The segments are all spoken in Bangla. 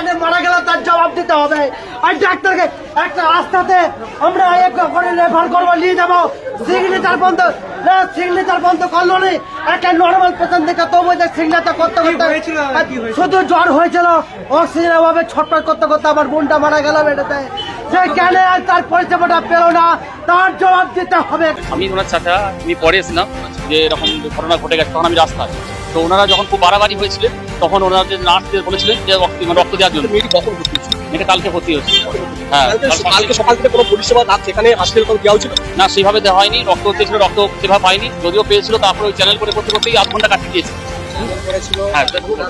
কেন মারা গেল তার জবাব দিতে হবে। আর ডাক্তারকে একটা রাস্তাতে আমরা এক করে রেফার করব নিয়ে যাব। সিগনেচার বন্ধ না সিগনেচার বন্ধ করল নি। একটা নর্মাল পেশেন্ট থেকে তবু যে সিগনেচার করতে করতে হয়েছিল? শুধু জ্বর হয়েছিল অক্সিজেন অভাবে ছটফট করতে করতে আমার বোনটা মারা গেল এটাতে সে কেন আর তার পরিষেবাটা পেল না? তার জবাব দিতে হবে। আমি ওনার চাচা আমি পরে এসেছিলাম যে এরকম ঘটনা ঘটে গেছে তখন আমি রাস্তায়। তো ওনারা যখন খুব বাড়াবাড়ি হয়েছিলেন তখন ওনারা যে নার্সদের বলেছিলেন যে রক্ত মানে রক্ত দেওয়ার জন্য। মেয়েটি কখন ভর্তি হয়েছিল? মেয়েটা কালকে ভর্তি হয়েছে। হ্যাঁ কালকে সকাল থেকে কোনো পরিষেবা না সেখানে হাসপাতাল দেওয়া হয়েছিল? না সেভাবে দেওয়া হয়নি। রক্ত দিয়েছিল রক্ত সেভাবে পাইনি যদিও পেয়েছিল তারপরে ওই চ্যানেল করে করতে করতেই আধ ঘণ্টা কাটিয়ে দিয়েছে। হ্যাঁ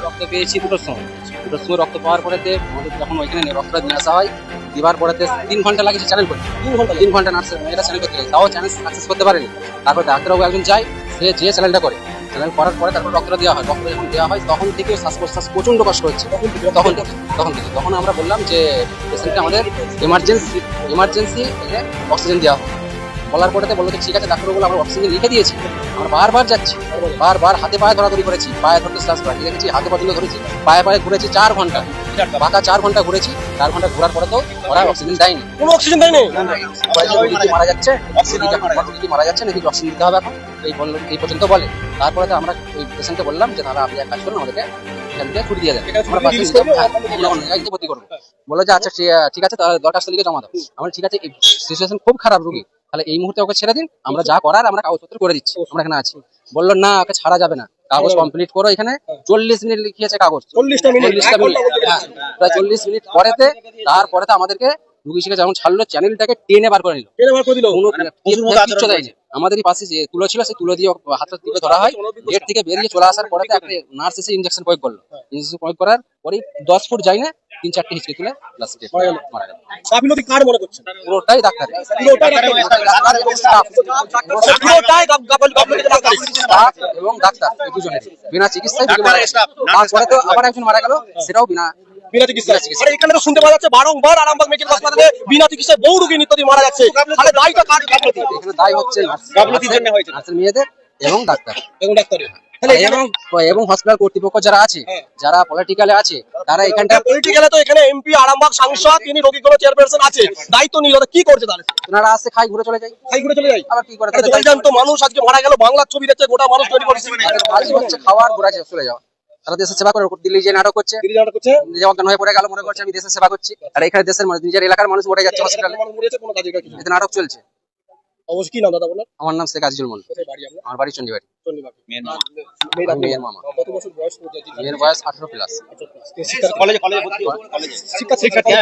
রক্ত পেয়েছি দুটোর সময় দুটোর সময় রক্ত পাওয়ার পরেতে আমাদের যখন ওইখানে রক্তটা নিয়ে আসা হয় দিবার পরেতে তিন ঘণ্টা লাগেছে চ্যানেল করতে। তিন ঘণ্টা তিন ঘণ্টা নার্সের মেয়েরা চ্যানেল করতে তাও চ্যানেল সাকসেস করতে পারেনি। তারপর ডাক্তারবাবু একজন যায় সে যে চ্যানেলটা করে চ্যানেল করার পরে তারপর রক্তটা দেওয়া হয়। রক্ত যখন দেওয়া হয়, তখন থেকে শ্বাস প্রশ্বাস প্রচণ্ড কষ্ট হচ্ছে তখন থেকে তখন থেকে, তখন আমরা বললাম যে পেশেন্টকে আমাদের এমার্জেন্সি এমার্জেন্সি অক্সিজেন দেওয়া হয়। বলার পরে বলল ঠিক আছে ডাক্তারবাবু আমরা অক্সিজেন লিখে দিয়েছি। আমরা বারবার যাচ্ছি। বারবার হাতে পায়ে ধরাধরি করেছি পায়ে ধরতে শ্বাস করা দেখেছি হাতে পর্যন্ত ধরেছি পায়ে পায়ে ঘুরেছি চার ঘণ্টা। বাঁকা চার ঘণ্টা ঘুরেছি চার ঘণ্টা ঘোরার পরে তো ওরা অক্সিজেন দেয়নি। কোনো অক্সিজেন দেয়নি? মারা যাচ্ছে মারা যাচ্ছে নাকি অক্সিজেন দিতে হবে এখন? এই বলল এই পর্যন্ত বলে। তারপরে তো আমরা ওই পেশেন্টকে বললাম যে দাদা আপনি এক কাজ করুন আমাদেরকে এখান থেকে ছুটি দিয়ে দেন আমরা ভর্তি করব। যে আচ্ছা ঠিক- ঠিক আছে তাহলে দরখাস্ত লিখে জমা দাও। আমরা ঠিক আছে সিচুয়েশন খুব খারাপ রুগী। তাহলে এই মুহূর্তে ওকে ছেড়ে দিন আমরা যা করার আমরা কাগজপত্র করে দিচ্ছি। আমরা এখানে আছি। বলল না ওকে ছাড়া যাবে না। কাগজ কমপ্লিট করো এখানে। চল্লিশ মিনিট লিখিয়েছে কাগজ। চল্লিশটা মিনিট হ্যাঁ, প্রায় চল্লিশ মিনিট পরেতে তারপরে তো আমাদেরকে শিখে যখন ছাড়লো চ্যানেলটাকে টেনে বার করে নিল। কিচ্ছু দেয়নি। আমাদেরই পাশে যে তুলো ছিল সেই তুলো দিয়ে হাতটা টিপে ধরা হয়। গেট থেকে বেরিয়ে চলে আসার পরে একটা নার্স এসে ইঞ্জেকশন প্রয়োগ করল। ইঞ্জেকশন প্রয়োগ করার পরেই দশ ফুট যায় না তিন চারটে হিচকে তুলে লাস্ট মারা গেল। কার মনে করছেন? পুরোটাই ডাক্তার পুরোটাই ডাক্তার। ডাক্তার এবং ডাক্তার। Staff এবং ডাক্তার এই দুজনের। বিনা চিকিৎসায়। তারপরে তো আবার একজন মারা গেল সেটাও বিনা বিনা চিকিৎসা আরে এখানে তো শুনতে পাওয়া যাচ্ছে বারংবার আরামবাগ মেডিকেল হাসপাতালে বিনা চিকিৎসায় বহু রোগী নিত্যদিন মারা যাচ্ছে। তাহলে দায়টা কার গাফিলতি এখানে দায় হচ্ছে নার্স- জন্য হয়েছে। মেয়েদের এবং ডাক্তার। এবং ডাক্তারের। এখানে এবং এবং হসপিটাল কর্তৃপক্ষ যারা আছে হ্যাঁ। যারা পলিটিক্যালে আছে তারা এখানটা পলিটিক্যালে তো এখানে এমপি আরামবাগ সাংসদ তিনি রোগীগুলো চেয়ারপারসন আছে দায়িত্ব নিল কি করছে তাহলে? ওনারা আসছে খাই ঘুরে চলে যায়। খাই ঘুরে চলে যাই আবার কি করে জলজান্ত মানুষ আজকে মারা গেল বাংলার ছবি দেখছে গোটা মানুষ তৈরি করেছে। হচ্ছে খাওয়ার ঘোরা চলে যাওয়া। তারা দেশের সেবা করে দিল্লি যে নাটক করছে হয়ে পড়ে গেল মনে করছে আমি দেশের সেবা করছি। আর এখানে দেশের মানুষ নিজের এলাকার মানুষ মরে যাচ্ছে হসপিটালে। এতে নাটক চলছে। অবশ্যই নাম দাদা বলো আমার নাম শেখ আজিজুল মন্ডল আমার বাড়ি চন্ডীবাড়ি মেয়ের মামা। মেয়ের মামা। কত বছর বয়স মেয়ের বয়স আঠারো প্লাস কলেজে কলেজে শিক্ষা শিক্ষার্থী